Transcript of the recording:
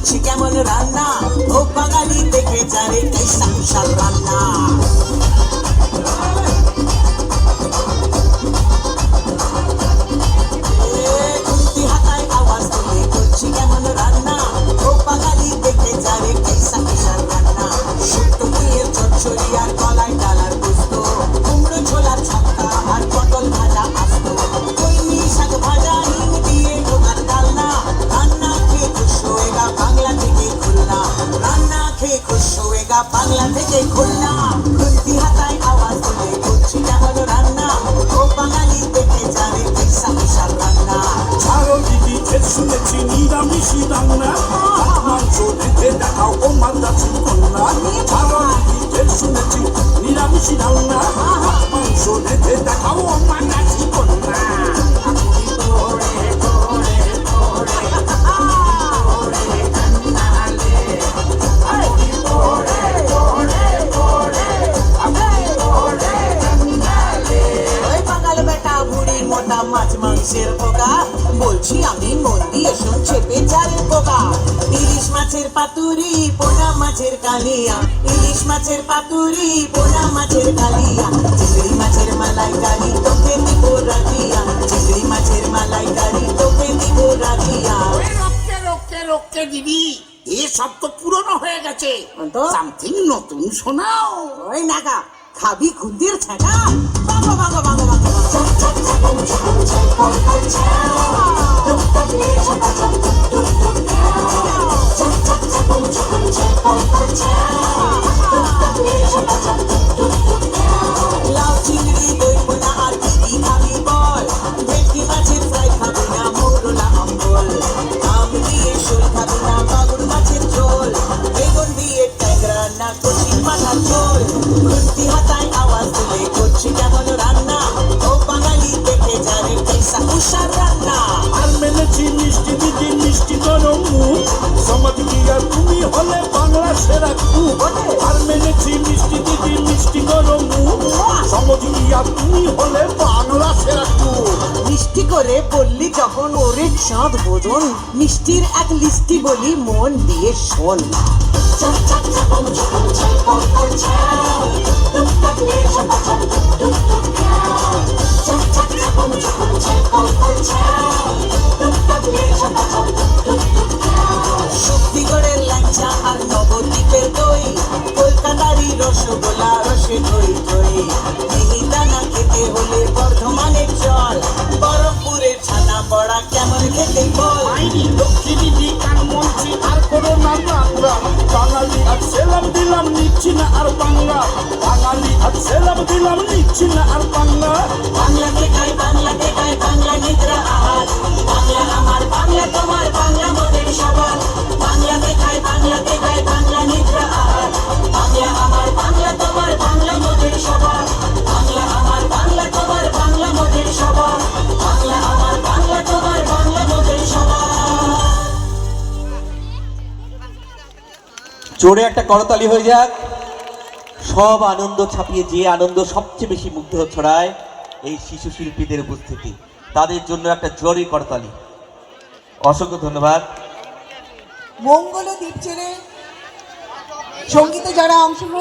করছি কেমন রান্না? ও বাঙালি দেখে যারে তাই সংসার রান্না। কেমন রান্না? ও বাঙালি দেখে যারে হয়েগা বাংলা থেকে খুলনা। খুন্তি হাতায় আওয়াজ তুলে করছি কেমন রান্না। ও বাঙালি দেখে জানে পয়সা মশার রান্না। ছাড়ো দিদি ফের শুনেছি নিরামিষি রান্না। মাংস রেখে দেখাও ও মাদ্রাসি কন্যা। ছাড়ো দিদি ফের শুনেছি নিরামিষি রান্না। মাংস রেখে দেখাও ও মাদ্রাসি কন্যা মাংসের পোকা বলছি আমি মন দিয়ে শোন চেপে চালের পোকা। ইলিশ মাছের পাতুরি পোনা মাছের কালিয়া। ইলিশ মাছের পাতুরি পোনা মাছের কালিয়া। চিংড়ি মাছের মালাইকারি তোকে দিব রাখিয়া। চিংড়ি মাছের মালাইকারি তোকে দিব রাখিয়া। ওই রক্কে রক্কে রক্কে দিদি এ সব তো পুরনো হয়ে গেছে। সামথিং নতুন শোনাও। ওই নাগা খাবি খুন্দির ছাটা বাবা বাবা বাবা বাবা তুলে করছি কেমন রান্না। ও বাঙালি দেখে জানে পয়সা উষার রান্না। আর মেনেছি মিষ্টি দিদি মিষ্টি গরম মুখ সমাজ গিয়া তুমি হলে বাংলা সেরা খুব। আর মেনেছি মিষ্টি দিদি মিষ্টি গরম মুখ সমাজ আর তুমি হলে বাংলা সেরা মিষ্টি করে বললি যখন ওরে চাঁদ বোজন মিষ্টির এক লিস্টি বলি মন দিয়ে শোন। শক্তিগড়ের ল্যাংচা আর নবদ্বীপের দই, কলকাতারই রসগোল্লা রসে দই। কান আর করো না বাংলা। বাঙালি আর সেলাম দিলাম নিচ্ছি না আর বাংলা বাঙালি আর সেলাম দিলাম নিচ্ছি না আর বাংলা বাংলাতে খাই। জোরে একটা করতালি হয়ে যাক। সব আনন্দ ছাপিয়ে যে আনন্দ সবচেয়ে বেশি মুগ্ধ ছড়ায় এই শিশু শিল্পীদের উপস্থিতি। তাদের জন্য একটা জোরে করতালি। অসংখ্য ধন্যবাদ। মঙ্গল দ্বীপ ছেড়ে সঙ্গীতে যারা অংশগ্রহণ